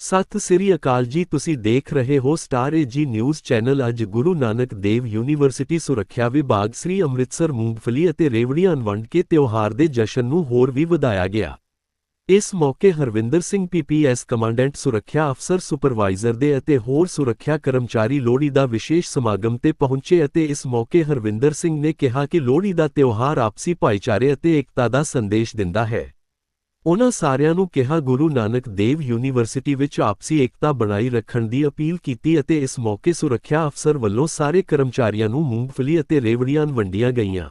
ਸਤਿ ਸ੍ਰੀ ਅਕਾਲ ਜੀ, ਤੁਸੀਂ ਦੇਖ ਰਹੇ ਹੋ ਸਟਾਰ ਏਜੀ ਨਿਊਜ਼ ਚੈਨਲ। ਅੱਜ ਗੁਰੂ ਨਾਨਕ ਦੇਵ ਯੂਨੀਵਰਸਿਟੀ ਸੁਰੱਖਿਆ ਵਿਭਾਗ ਸ੍ਰੀ ਅੰਮ੍ਰਿਤਸਰ, ਮੂੰਗਫਲੀ ਅਤੇ ਰੇਵੜੀਆਂ ਵੰਡ ਕੇ ਤਿਉਹਾਰ ਦੇ ਜਸ਼ਨ ਨੂੰ ਹੋਰ ਵੀ ਵਧਾਇਆ ਗਿਆ। ਇਸ ਮੌਕੇ ਹਰਵਿੰਦਰ ਸਿੰਘ ਪੀਪੀਐਸ ਕਮਾਂਡੈਂਟ ਸੁਰੱਖਿਆ ਅਫਸਰ, ਸੁਪਰਵਾਈਜ਼ਰ ਦੇ ਅਤੇ ਹੋਰ ਸੁਰੱਖਿਆ ਕਰਮਚਾਰੀ ਲੋਹੜੀ ਦਾ ਵਿਸ਼ੇਸ਼ ਸਮਾਗਮ ਤੇ ਪਹੁੰਚੇ ਅਤੇ ਇਸ ਮੌਕੇ ਹਰਵਿੰਦਰ ਸਿੰਘ ਨੇ ਕਿਹਾ ਕਿ ਲੋਹੜੀ ਦਾ ਤਿਉਹਾਰ ਆਪਸੀ ਭਾਈਚਾਰੇ ਅਤੇ ਏਕਤਾ ਦਾ ਸੰਦੇਸ਼ ਦਿੰਦਾ ਹੈ। ਉਨ੍ਹਾਂ ਸਾਰਿਆਂ ਨੂੰ ਕਿਹਾ, ਗੁਰੂ ਨਾਨਕ ਦੇਵ ਯੂਨੀਵਰਸਿਟੀ ਵਿੱਚ ਆਪਸੀ ਏਕਤਾ ਬਣਾਈ ਰੱਖਣ ਦੀ ਅਪੀਲ ਕੀਤੀ ਅਤੇ ਇਸ ਮੌਕੇ ਸੁਰੱਖਿਆ ਅਫਸਰ ਵੱਲੋਂ ਸਾਰੇ ਕਰਮਚਾਰੀਆਂ ਨੂੰ ਮੂੰਗਫਲੀ ਅਤੇ ਰੇਵੜੀਆਂ ਵੰਡੀਆਂ ਗਈਆਂ।